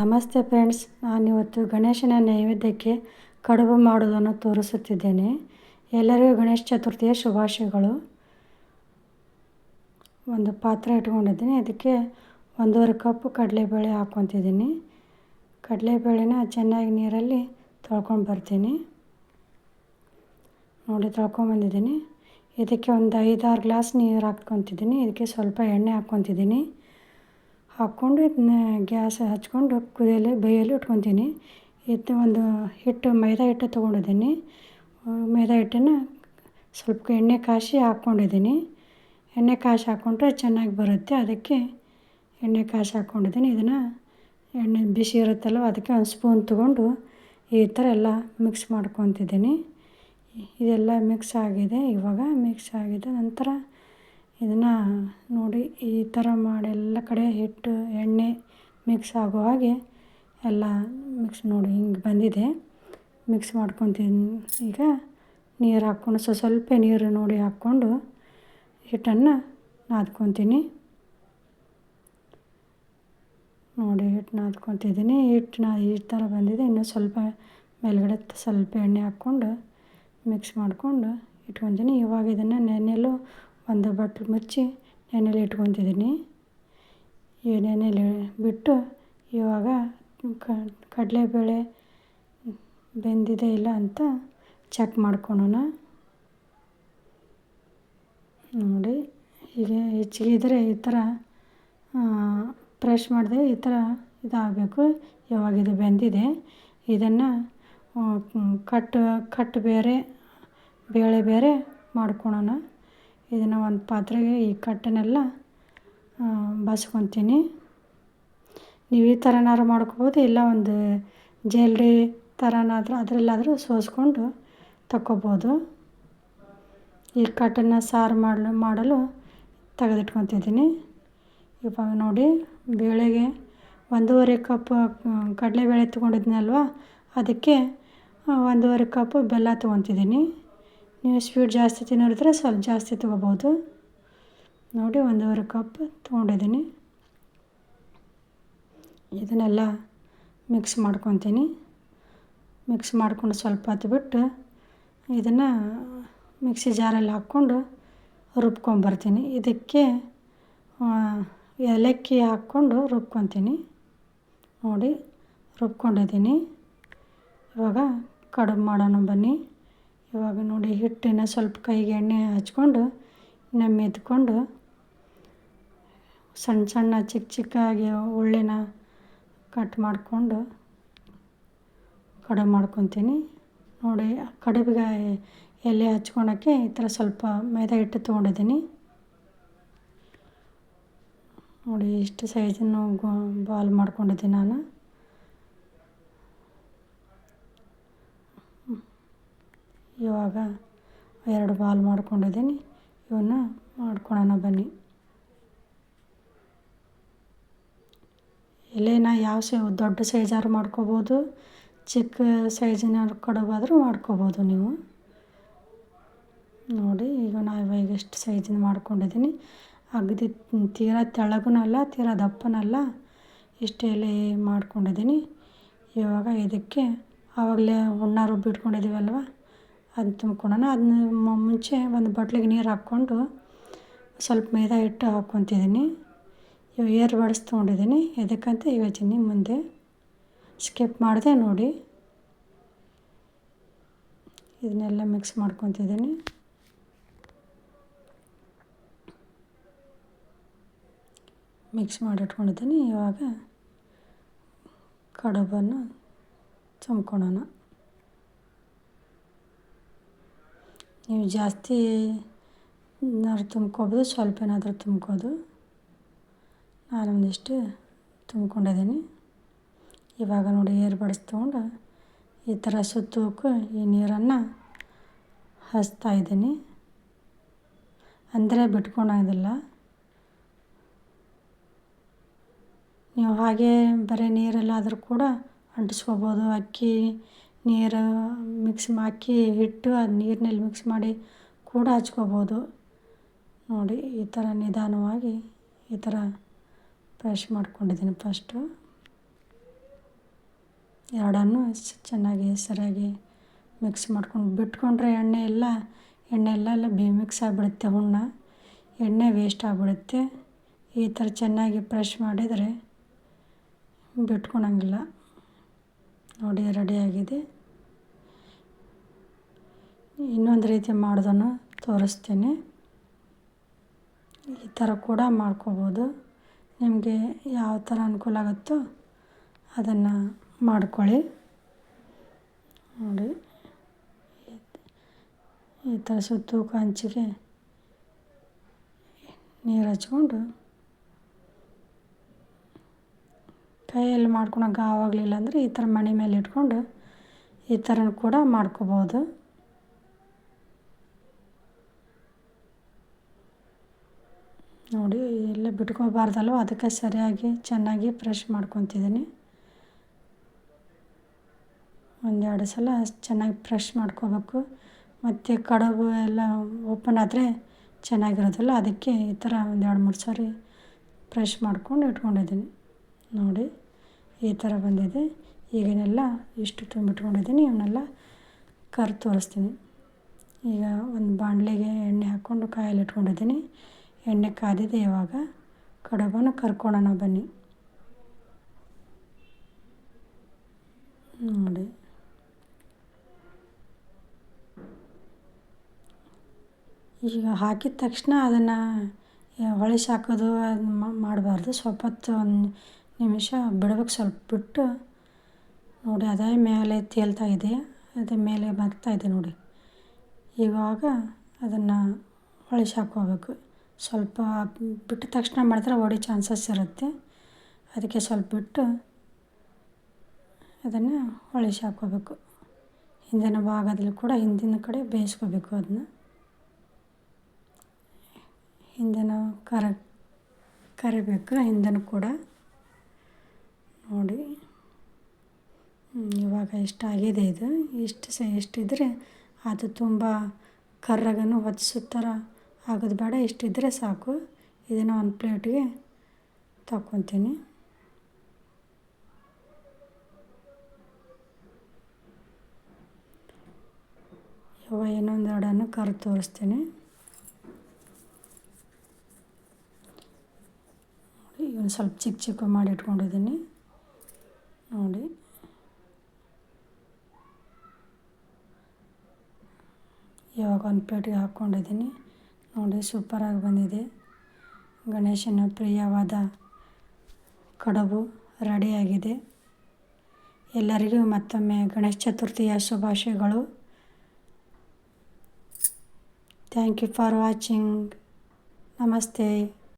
ನಮಸ್ತೆ ಫ್ರೆಂಡ್ಸ್, ನಾನಿವತ್ತು ಗಣೇಶನ ನೈವೇದ್ಯಕ್ಕೆ ಕಡುಬು ಮಾಡೋದನ್ನು ತೋರಿಸುತ್ತಿದ್ದೇನೆ. ಎಲ್ಲರಿಗೂ ಗಣೇಶ ಚತುರ್ಥಿಯ ಶುಭಾಶಯಗಳು. ಒಂದು ಪಾತ್ರೆ ಇಟ್ಕೊಂಡಿದ್ದೀನಿ. ಅದಕ್ಕೆ ಒಂದೂವರೆ ಕಪ್ ಕಡಲೆಬೇಳೆ ಹಾಕ್ಕೊತಿದ್ದೀನಿ. ಕಡಲೆಬೇಳೆನ ಚೆನ್ನಾಗಿ ನೀರಲ್ಲಿ ತೊಳ್ಕೊಂಡು ಬರ್ತೀನಿ. ನೋಡಿ ತೊಳ್ಕೊಂಬಂದಿದ್ದೀನಿ ಇದಕ್ಕೆ ಒಂದು ಐದಾರು ಗ್ಲಾಸ್ ನೀರು ಹಾಕ್ಕೊತಿದ್ದೀನಿ. ಇದಕ್ಕೆ ಸ್ವಲ್ಪ ಎಣ್ಣೆ ಹಾಕ್ಕೊತಿದ್ದೀನಿ. ಹಾಕ್ಕೊಂಡು ಇದನ್ನ ಗ್ಯಾಸ್ ಹಚ್ಕೊಂಡು ಕುದಿಯಲು, ಬೇಯಲು ಇಟ್ಕೊತೀನಿ. ಇದು ಒಂದು ಹಿಟ್ಟು, ಮೈದಾ ಹಿಟ್ಟು ತೊಗೊಂಡಿದ್ದೀನಿ. ಮೈದಾ ಹಿಟ್ಟನ್ನು ಸ್ವಲ್ಪ ಎಣ್ಣೆ ಕಾಯಿಸಿ ಹಾಕ್ಕೊಂಡಿದ್ದೀನಿ. ಎಣ್ಣೆ ಕಾಯಿಸಿ ಹಾಕ್ಕೊಂಡ್ರೆ ಚೆನ್ನಾಗಿ ಬರುತ್ತೆ. ಅದಕ್ಕೆ ಎಣ್ಣೆ ಕಾಯಿಸಿ ಹಾಕ್ಕೊಂಡಿದ್ದೀನಿ. ಇದನ್ನು ಎಣ್ಣೆ ಬಿಸಿ ಇರುತ್ತಲ್ಲ ಅದಕ್ಕೆ ಒಂದು ಸ್ಪೂನ್ ತೊಗೊಂಡು ಈ ಥರ ಎಲ್ಲ ಮಿಕ್ಸ್ ಮಾಡ್ಕೊತಿದ್ದೀನಿ. ಇದೆಲ್ಲ ಮಿಕ್ಸ್ ಆಗಿದೆ, ಇವಾಗ ಮಿಕ್ಸ್ ಆಗಿದೆ. ನಂತರ ಇದನ್ನು ನೋಡಿ ಈ ಥರ ಮಾಡಿ ಎಲ್ಲ ಕಡೆ ಹಿಟ್ಟು, ಎಣ್ಣೆ ಮಿಕ್ಸ್ ಆಗೋ ಹಾಗೆ ಎಲ್ಲ ಮಿಕ್ಸ್ ನೋಡಿ ಹಿಂಗೆ ಬಂದಿದೆ. ಮಿಕ್ಸ್ ಮಾಡ್ಕೊತೀನಿ. ಈಗ ನೀರು ಹಾಕ್ಕೊಂಡು ಸ್ವಲ್ಪ ಸ್ವಲ್ಪ ನೀರು ನೋಡಿ ಹಾಕ್ಕೊಂಡು ಹಿಟ್ಟನ್ನು ನಾದ್ಕೊತೀನಿ. ನೋಡಿ ಹಿಟ್ಟು ನಾದ್ಕೊತಿದ್ದೀನಿ. ಹಿಟ್ಟು ನಾ, ಈ ಥರ ಬಂದಿದೆ. ಇನ್ನೂ ಸ್ವಲ್ಪ ಮೇಲ್ಗಡೆ ಸ್ವಲ್ಪ ಎಣ್ಣೆ ಹಾಕ್ಕೊಂಡು ಮಿಕ್ಸ್ ಮಾಡಿಕೊಂಡು ಇಟ್ಕೊತೀನಿ. ಇವಾಗ ಇದನ್ನು ನೆನೆಯಲು ಒಂದು ಬಟ್ಲು ಮುಚ್ಚಿ ನೆನೆಯಲ್ಲಿ ಇಟ್ಕೊತಿದ್ದೀನಿ ಈ ಬಿಟ್ಟು ಇವಾಗ ಕಡಲೆಬೇಳೆ ಬೆಂದಿದೆ ಇಲ್ಲ ಅಂತ ಚೆಕ್ ಮಾಡ್ಕೊಳೋಣ. ನೋಡಿ, ಹೀಗೆ ಹೆಚ್ಚಿಗೆ ಇದ್ದರೆ ಈ ಥರ ಪ್ರೆಶ್ ಮಾಡಿದೆ ಈ ಥರ ಇದಾಗಬೇಕು. ಇವಾಗ ಇದು ಬೆಂದಿದೆ. ಇದನ್ನು ಕಟ್ಟು ಕಟ್ ಬೇರೆ, ಬೇಳೆ ಬೇರೆ ಮಾಡ್ಕೊಳೋಣ. ಇದನ್ನು ಒಂದು ಪಾತ್ರೆಗೆ ಈ ಕಟ್ಟನ್ನೆಲ್ಲ ಬಸ್ಕೊತೀನಿ. ನೀವು ಈ ಥರನಾದ್ರು ಮಾಡ್ಕೋಬೋದು, ಇಲ್ಲ ಒಂದು ಜೇಲ್ರಿ ಥರನಾದರೂ ಅದರಲ್ಲಾದರೂ ಸೋಸ್ಕೊಂಡು ತಗೋಬೋದು ಈ ಕಟ್ಟನ್ನು ಸಾರು ಮಾಡಲು ಮಾಡಲು ತೆಗೆದಿಟ್ಕೊತಿದ್ದೀನಿ. ಇವಾಗ ನೋಡಿ, ಬೇಳೆಗೆ ಒಂದೂವರೆ ಕಪ್ ಕಡಲೆಬೇಳೆ ತೊಗೊಂಡಿದ್ನಲ್ವ, ಅದಕ್ಕೆ ಒಂದೂವರೆ ಕಪ್ ಬೆಲ್ಲ ತೊಗೊತಿದ್ದೀನಿ. ನೀವು ಸ್ವೀಟ್ ಜಾಸ್ತಿ ತಿನ್ನೋರಿದ್ರೆ ಸ್ವಲ್ಪ ಜಾಸ್ತಿ ತೊಗೋಬೋದು. ನೋಡಿ ಒಂದೂವರೆ ಕಪ್ ತೊಗೊಂಡಿದ್ದೀನಿ. ಇದನ್ನೆಲ್ಲ ಮಿಕ್ಸ್ ಮಾಡ್ಕೊತೀನಿ. ಮಿಕ್ಸ್ ಮಾಡ್ಕೊಂಡು ಸ್ವಲ್ಪ ಹೊತ್ತು ಬಿಟ್ಟು ಇದನ್ನು ಮಿಕ್ಸಿ ಜಾರಲ್ಲಿ ಹಾಕ್ಕೊಂಡು ರುಬ್ಕೊಂಬರ್ತೀನಿ. ಇದಕ್ಕೆ ಏಲಕ್ಕಿ ಹಾಕ್ಕೊಂಡು ರುಬ್ಕೊತೀನಿ. ನೋಡಿ, ರುಬ್ಕೊಂಡಿದ್ದೀನಿ. ಇವಾಗ ಕಡುಬು ಮಾಡೋಣ ಬನ್ನಿ. ಇವಾಗ ನೋಡಿ ಹಿಟ್ಟಿನ ಸ್ವಲ್ಪ ಕೈಗೆ ಎಣ್ಣೆ ಹಚ್ಕೊಂಡು ಮೆದ್ಕೊಂಡು ಸಣ್ಣ ಸಣ್ಣ ಚಿಕ್ಕ ಚಿಕ್ಕಾಗಿ ಉಳ್ಳಿನ ಕಟ್ ಮಾಡಿಕೊಂಡು ಕಡುಬು ಮಾಡ್ಕೊತೀನಿ. ನೋಡಿ ಕಡುಬಿಗೆ ಎಲೆ ಹಚ್ಕೊಳಕ್ಕೆ ಈ ಥರ ಸ್ವಲ್ಪ ಮೈದಾ ಹಿಟ್ಟು ತೊಗೊಂಡಿದ್ದೀನಿ. ನೋಡಿ, ಇಷ್ಟು ಸೈಜನ್ನು ಬಾಲ್ ಮಾಡ್ಕೊಂಡಿದ್ದೀನಿ ನಾನು. ಇವಾಗ ಎರಡು ಬಾಲ್ ಮಾಡ್ಕೊಂಡಿದ್ದೀನಿ. ಇವನ್ನ ಮಾಡ್ಕೊಳೋಣ ಬನ್ನಿ. ಎಲೆನ ಯಾವ ಸೈ, ದೊಡ್ಡ ಸೈಜಾರು ಮಾಡ್ಕೋಬೋದು, ಚಿಕ್ಕ ಸೈಜಿನ ಕಡುಬಾದರೂ ಮಾಡ್ಕೋಬೋದು ನೀವು. ನೋಡಿ, ಈಗ ನಾವು ಇವಾಗ ಎಷ್ಟು ಸೈಜಿನ ಮಾಡ್ಕೊಂಡಿದ್ದೀನಿ. ಅಗದಿ ತೀರಾ ತೆಳಗುನಲ್ಲ, ತೀರಾ ದಪ್ಪನಲ್ಲ, ಇಷ್ಟು ಎಲೆ ಮಾಡ್ಕೊಂಡಿದ್ದೀನಿ. ಇವಾಗ ಇದಕ್ಕೆ ಆವಾಗಲೇ ಹುಣ್ಣ ರುಬ್ಬಿಟ್ಕೊಂಡಿದ್ದೀವಲ್ವ ಅದನ್ನ ತುಂಬ್ಕೊಳ್ಳೋಣ ಅದನ್ನ ಮುಂಚೆ ಒಂದು ಬಟ್ಲಿಗೆ ನೀರು ಹಾಕ್ಕೊಂಡು ಸ್ವಲ್ಪ ಮೈದಾ ಹಿಟ್ಟು ಹಾಕ್ಕೊತಿದ್ದೀನಿ. ಇವು ಏರ್ ಬಡ್ಸ್ ತೊಗೊಂಡಿದ್ದೀನಿ. ಎದಕ್ಕಂತ ಹೇಳ್ತೀನಿ ಮುಂದೆ ಸ್ಕಿಪ್ ಮಾಡಿದೆ ನೋಡಿ. ಇದನ್ನೆಲ್ಲ ಮಿಕ್ಸ್ ಮಾಡ್ಕೊತಿದ್ದೀನಿ. ಮಿಕ್ಸ್ ಮಾಡಿ ಇಟ್ಕೊಂಡಿದ್ದೀನಿ ಇವಾಗ ಕಡುಬನ್ನು ತುಂಬ್ಕೊಳ್ಳೋಣ ನೀವು ಜಾಸ್ತಿ ಏನಾದ್ರು ತುಂಬ್ಕೋಬೋದು ಸ್ವಲ್ಪ ಏನಾದರೂ ತುಂಬ್ಕೋದು ನಾನೊಂದಿಷ್ಟು ತುಂಬ್ಕೊಂಡಿದ್ದೀನಿ. ಇವಾಗ ನೋಡಿ ಏರ್ ಈ ಥರ ಸುತ್ತೋಕೆ ಈ ನೀರನ್ನು ಹಚ್ತಾ ಇದ್ದೀನಿ. ಅಂದರೆ ಬಿಟ್ಕೊಳೋದಿಲ್ಲ ನೀವು ಹಾಗೆ ಬರೀ ನೀರೆಲ್ಲಾದರೂ ಕೂಡ ಅಂಟಿಸ್ಕೋಬೋದು, ಅಕ್ಕಿ ನೀರು ಮಿಕ್ಸ್ ಹಾಕಿ ಹಿಟ್ಟು ಅದು ನೀರಿನಲ್ಲಿ ಮಿಕ್ಸ್ ಮಾಡಿ ಕೂಡ ಹಚ್ಕೋಬೋದು. ನೋಡಿ, ಈ ಥರ ನಿಧಾನವಾಗಿ ಈ ಥರ ಪ್ರೆಶ್ ಮಾಡ್ಕೊಂಡಿದ್ದೀನಿ ಫಸ್ಟು ಎರಡನ್ನೂ ಚೆನ್ನಾಗಿ ಸರಿಯಾಗಿ ಮಿಕ್ಸ್ ಮಾಡ್ಕೊಂಡು ಬಿಟ್ಕೊಂಡ್ರೆ ಎಣ್ಣೆ ಎಲ್ಲ ಎಣ್ಣೆ ಎಲ್ಲ ಎಲ್ಲ ಬಿ ಮಿಕ್ಸ್ ಆಗಿಬಿಡುತ್ತೆ ಹೂರ್ಣ. ಎಣ್ಣೆ ವೇಸ್ಟ್ ಆಗಿಬಿಡುತ್ತೆ. ಈ ಥರ ಚೆನ್ನಾಗಿ ಪ್ರೆಶ್ ಮಾಡಿದರೆ ಬಿಟ್ಕೊಳಂಗಿಲ್ಲ ನೋಡಿ ರೆಡಿಯಾಗಿದೆ ಇನ್ನೊಂದು ರೀತಿ ಮಾಡೋದನ್ನು ತೋರಿಸ್ತೀನಿ. ಈ ಥರ ಕೂಡ ಮಾಡ್ಕೋಬೋದು. ನಿಮಗೆ ಯಾವ ಥರ ಅನುಕೂಲ ಆಗುತ್ತೋ ಅದನ್ನು ಮಾಡ್ಕೊಳ್ಳಿ. ನೋಡಿ, ಈ ಥರ ಸುತ್ತು ಕಂಚಿಗೆ ನೀರು ಹಚ್ಕೊಂಡು ಕೈಯಲ್ಲಿ ಮಾಡ್ಕೊಳಕ್ಕೆ ಆವಾಗಲಿಲ್ಲ ಅಂದರೆ ಈ ಥರ ಮಣೆ ಮೇಲೆ ಇಟ್ಕೊಂಡು ಈ ಥರ ಕೂಡ ಮಾಡ್ಕೋಬೋದು. ನೋಡಿ ಎಲ್ಲ ಬಿಟ್ಕೋಬಾರ್ದಲ್ವ ಅದಕ್ಕೆ ಸರಿಯಾಗಿ ಚೆನ್ನಾಗಿ ಫ್ರೆಶ್ ಮಾಡ್ಕೊತಿದ್ದೀನಿ. ಒಂದೆರಡು ಸಲ ಚೆನ್ನಾಗಿ ಫ್ರೆಶ್ ಮಾಡ್ಕೋಬೇಕು. ಮತ್ತು ಕಡುಬು ಎಲ್ಲ ಓಪನ್ ಆದರೆ ಚೆನ್ನಾಗಿರೋದಿಲ್ಲ. ಅದಕ್ಕೆ ಈ ಥರ ಒಂದು ಎರಡು ಮೂರು ಸಾರಿ ಫ್ರೆಶ್ ಮಾಡ್ಕೊಂಡು ಇಟ್ಕೊಂಡಿದ್ದೀನಿ. ನೋಡಿ. ಈ ಥರ ಬಂದಿದೆ. ಈಗನೆಲ್ಲ ಇಷ್ಟು ತುಂಬಿಟ್ಕೊಂಡಿದ್ದೀನಿ, ಇವನ್ನೆಲ್ಲ ಕರ್ ತೋರಿಸ್ತೀನಿ. ಈಗ ಒಂದು ಬಾಣಲೆಗೆ ಎಣ್ಣೆ ಹಾಕ್ಕೊಂಡು ಕಾಯಲ್ಲಿ ಇಟ್ಕೊಂಡಿದ್ದೀನಿ. ಎಣ್ಣೆ ಕಾದಿದೆ ಇವಾಗ. ಕಡುಬನ್ನು ಕರ್ಕೊಳ್ಳೋಣ ಬನ್ನಿ. ನೋಡಿ. ಈಗ ಹಾಕಿದ ತಕ್ಷಣ ಅದನ್ನು ಹೊಳಿಸಿ ಹಾಕೋದು ಅದನ್ನ ಮಾಡಬಾರ್ದು. ಸ್ವಲ್ಪ ಒಂದು ನಿಮಿಷ ಬಿಡ್ಬೇಕು ಸ್ವಲ್ಪ ಬಿಟ್ಟು ನೋಡಿ, ಅದೇ ಮೇಲೆ ತೇಲ್ತಾ ಇದೆ. ಅದೇ ಮೇಲೆ ಬರ್ತಾ ಇದೆ ನೋಡಿ. ಇವಾಗ ಅದನ್ನು ಹೊಳಿಸಿ ಹಾಕ್ಕೋಬೇಕು ಸ್ವಲ್ಪ ಬಿಟ್ಟ ತಕ್ಷಣ ಮಾಡಿದ್ರೆ ಒಡಿ ಚಾನ್ಸಸ್ ಇರುತ್ತೆ. ಅದಕ್ಕೆ ಸ್ವಲ್ಪ ಬಿಟ್ಟು ಅದನ್ನು ಹೊಳಿಸಿ ಹಾಕ್ಕೋಬೇಕು ಹಿಂದಿನ ಭಾಗದಲ್ಲಿ ಕೂಡ ಹಿಂದಿನ ಕಡೆ ಬೇಯಿಸ್ಕೋಬೇಕು ಅದನ್ನ. ಹಿಂದಿನ ಕರ, ಕರಿಬೇಕು ಹಿಂದನ ಕೂಡ. ನೋಡಿ. ಇವಾಗ ಇಷ್ಟಾಗಿದೆ ಇದು? ಇಷ್ಟು ಸ ಇಷ್ಟಿದ್ರೆ ಅದು ತುಂಬ ಕರ್ರಗನು ಹೊದಿಸೋ ಥರ ಆಗೋದು ಬೇಡ ಇಷ್ಟಿದ್ರೆ ಸಾಕು. ಇದನ್ನು ಒಂದು ಪ್ಲೇಟಿಗೆ ತಗೊತೀನಿ ಇವಾಗ ಇನ್ನೊಂದು ಎರಡನ್ನು ಕರ್ ತೋರಿಸ್ತೀನಿ. ಇವನು ಸ್ವಲ್ಪ ಚಿಕ್ಕ ಚಿಕ್ಕ ಮಾಡಿ ಇಟ್ಕೊಂಡಿದ್ದೀನಿ. ನೋಡಿ. ಇವಾಗ ಒಂದು ಪ್ಲೇಟಿಗೆ ಹಾಕ್ಕೊಂಡಿದ್ದೀನಿ. ನೋಡಿ, ಸೂಪರಾಗಿ ಬಂದಿದೆ. ಗಣೇಶನ ಪ್ರಿಯವಾದ ಕಡುಬು ರೆಡಿಯಾಗಿದೆ. ಎಲ್ಲರಿಗೂ ಮತ್ತೊಮ್ಮೆ ಗಣೇಶ ಚತುರ್ಥಿಯ ಶುಭಾಶಯಗಳು. ಥ್ಯಾಂಕ್ ಯು ಫಾರ್ ವಾಚಿಂಗ್ ನಮಸ್ತೆ.